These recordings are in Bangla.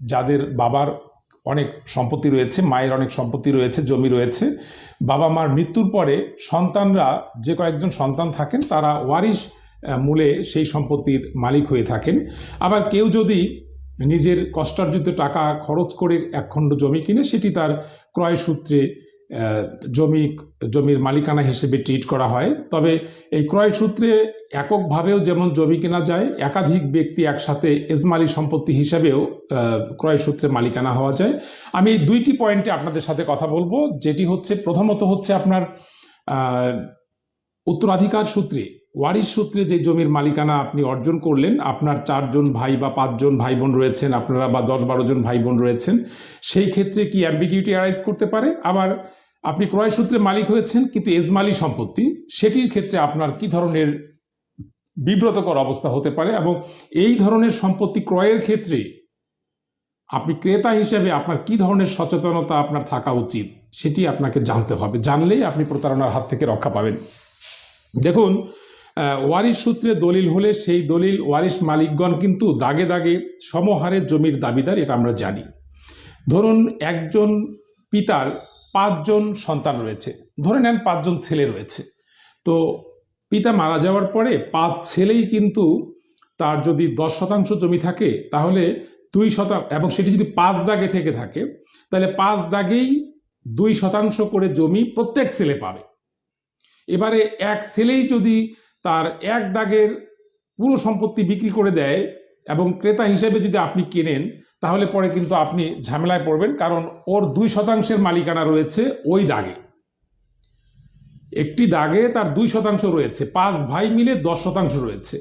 যাদের বাবার অনেক সম্পত্তি রয়েছে মায়ের অনেক সম্পত্তি রয়েছে জমি রয়েছে বাবা মার মৃত্যুর পরে সন্তানরা যে কয়েকজন সন্তান থাকেন তারা ওয়ারিশ মূলে সেই সম্পত্তির মালিক হয়ে থাকেন। আবার কেউ যদি নিজের কষ্টার্জিত টাকা খরচ করে একখণ্ড জমি কিনে সেটি তার ক্রয় সূত্রে আহ, জমি, জমির মালিকানা হিসেবে ট্রিট করা হয়। তবে এই ক্রয় সূত্রে এককভাবেও যেমন জমি কেনা যায়, একাধিক ব্যক্তি একসাথে এজমালি সম্পত্তি হিসাবেও ক্রয় সূত্রে মালিকানা হওয়া যায়। আমি এই দুইটি পয়েন্টে আপনাদের সাথে কথা বলব, যেটি হচ্ছে প্রথমত হচ্ছে আপনার উত্তরাধিকার সূত্রে, ওয়ারিশ সূত্রে যে জমির মালিকানা আপনি অর্জন করলেন, আপনার চারজন ভাই বা পাঁচজন ভাই বোন রয়েছেন, আপনারা বা দশ বারো জন ভাই বোন রয়েছেন, সেই ক্ষেত্রে কি অ্যাম্বিগিউটি অ্যারাইজ করতে পারে? আবার আপনি ক্রয় সূত্রে মালিক হয়েছেন, কিন্তু এজমালি সম্পত্তি, সেটির ক্ষেত্রে আপনার কি ধরনের বিব্রতকর অবস্থা হতে পারে এবং এই ধরনের সম্পত্তি ক্রয়ের ক্ষেত্রে আপনি ক্রেতা হিসেবে আপনার কি ধরনের সচেতনতা আপনার থাকা উচিত, সেটি আপনাকে জানতে হবে। জানলেই আপনি প্রতারণার হাত থেকে রক্ষা পাবেন। দেখুন ওয়ারিশ সূত্রে দলিল হলে সেই দলিল ওয়ারিশ মালিকগণ কিন্তু দাগে দাগে সমহারে জমির দাবিদার, এটা আমরা জানি। ধরুন, একজন পিতার পাঁচজন সন্তান রয়েছে। ধরে নেন পাঁচজন ছেলে রয়েছে। তো পিতা মারা যাওয়ার পরে পাঁচ ছেলেই কিন্তু তার যদি দশ শতাংশ জমি থাকে, তাহলে দুই শতাংশ এবং সেটি যদি পাঁচ দাগে থেকে থাকে, তাহলে পাঁচ দাগেই দুই শতাংশ করে জমি প্রত্যেক ছেলে পাবে। এবারে এক ছেলেই যদি তার এক দাগের পুরো সম্পত্তি বিক্রি করে দেয় এবং ক্রেতা হিসেবে যদি আপনি কেনেন, তাহলে পরে কিন্তু আপনি ঝামেলায় পড়বেন, কারণ ওর দুই শতাংশের মালিকানা রয়েছে ওই দাগে। একটি দাগে তার দুই শতাংশ রয়েছে, পাঁচ ভাই মিলে দশ শতাংশ রয়েছে।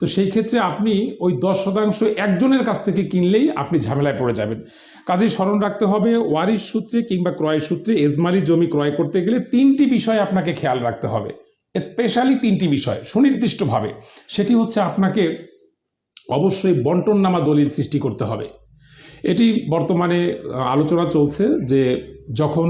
তো সেই ক্ষেত্রে আপনি ওই দশ শতাংশ একজনের কাছ থেকে কিনলেই আপনি ঝামেলায় পড়ে যাবেন। কাজে স্মরণ রাখতে হবে, ওয়ারিশ সূত্রে কিংবা ক্রয় সূত্রে এজমালি জমি ক্রয় করতে গেলে তিনটি বিষয় আপনাকে খেয়াল রাখতে হবে। স্পেশালি তিনটি বিষয়, সুনির্দিষ্টভাবে। সেটি হচ্ছে আপনাকে অবশ্যই বন্টননামা দলিল সৃষ্টি করতে হবে। এটি বর্তমানে আলোচনা চলছে যে যখন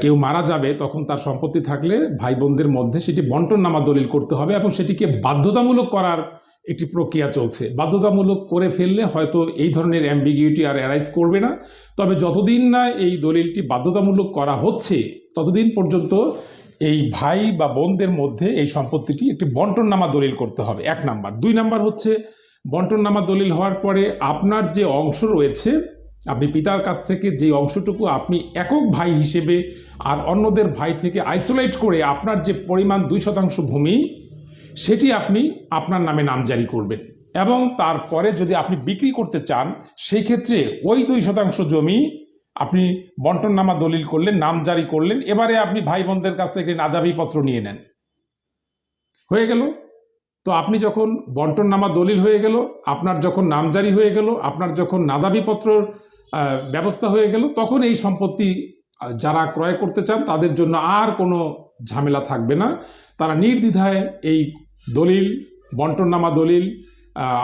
কেউ মারা যাবে, তখন তার সম্পত্তি থাকলে ভাই বোনদের মধ্যে সেটি বন্টননামা দলিল করতে হবে এবং সেটিকে বাধ্যতামূলক করার একটি প্রক্রিয়া চলছে। বাধ্যতামূলক করে ফেললে হয়তো এই ধরনের অ্যাম্বিগিউটি আর অ্যারাইজ করবে না। তবে যতদিন না এই দলিলটি বাধ্যতামূলক করা হচ্ছে, ততদিন পর্যন্ত এই ভাই বা বোনদের মধ্যে এই সম্পত্তিটি একটি বন্টননামা দলিল করতে হবে। এক নাম্বার। দুই নাম্বার হচ্ছে বন্টননামা দলিল হওয়ার পরে আপনার যে অংশ রয়েছে, আপনি পিতার কাছ থেকে যে অংশটুকু আপনি একক ভাই হিসেবে আর অন্যদের ভাই থেকে আইসোলেট করে আপনার যে পরিমাণ দুই শতাংশ ভূমি, সেটি আপনি আপনার নামে নামজারি করবেন। এবং তারপরে যদি আপনি বিক্রি করতে চান, সেই ক্ষেত্রে ওই দুই শতাংশ জমি আপনি বন্টননামা দলিল করলেন নাম জারি করলেন, এবারে আপনি ভাই বোনদের কাছ থেকে নাদাবিপত্র নিয়ে নেন। হয়ে গেল? তো আপনি যখন বন্টননামা দলিল হয়ে গেল, আপনার যখন নামজারি হয়ে গেল, আপনার যখন নাদাবিপত্রর ব্যবস্থা হয়ে গেল, তখন এই সম্পত্তি যারা ক্রয় করতে চান, তাদের জন্য আর কোনো ঝামেলা থাকবে না। তারা নির্দ্বিধায় এই দলিল, বন্টননামা দলিল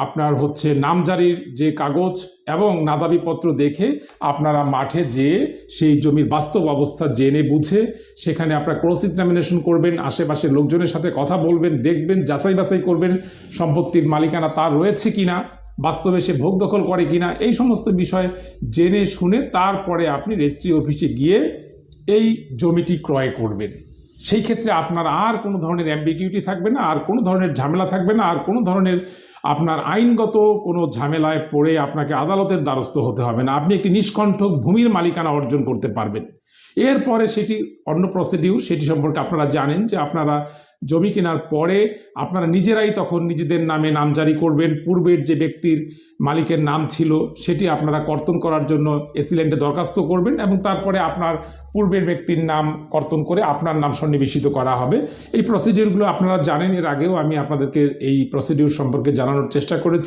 আপনার হচ্ছে নামজারির যে কাগজ এবং নাদাবিপত্র দেখে আপনারা মাঠে যেয়ে সেই জমির বাস্তব অবস্থা জেনে বুঝে সেখানে আপনার ক্রস এক্সামিনেশন করবেন, আশেপাশের লোকজনের সাথে কথা বলবেন, দেখবেন, যাচাই বাছাই করবেন, সম্পত্তির মালিকানা তার রয়েছে কিনা, বাস্তবে সে ভোগ দখল করে কিনা, এই সমস্ত বিষয় জেনে শুনে তারপরে আপনি রেজিস্ট্রি অফিসে গিয়ে এই জমিটি ক্রয় করবেন। সেই ক্ষেত্রে আপনার আর কোনো ধরনের অ্যাম্বিকিউটি থাকবে না, আর কোনো ধরনের ঝামেলা থাকবে না, আর কোনো ধরনের আপনার আইনগত কোনো ঝামেলায় পড়ে আপনাকে আদালতের দ্বারস্থ হতে হবে না। আপনি একটি নিষ্কণ্ঠক ভূমির মালিকানা অর্জন করতে পারবেন। এরপরে সেটি অন্য প্রসিডিউর সেটি সম্পর্কে আপনারা জানেন যে আপনারা জমি কেনার পরে আপনারা নিজেরাই তখন নিজেদের নামে নামজারি করবেন। পূর্বের যে ব্যক্তির মালিকের নাম ছিল, সেটি আপনারা কর্তন করার জন্য এসিল্যান্ডে দরখাস্ত করবেন এবং তারপরে আপনার পূর্বের ব্যক্তির নাম কর্তন করে আপনার নাম সন্নিবেশিত করা হবে। এই প্রসিডিউরগুলো আপনারা জানেন, এর আগেও আমি আপনাদেরকে এই প্রসিডিউর সম্পর্কে জানানোর চেষ্টা করেছি।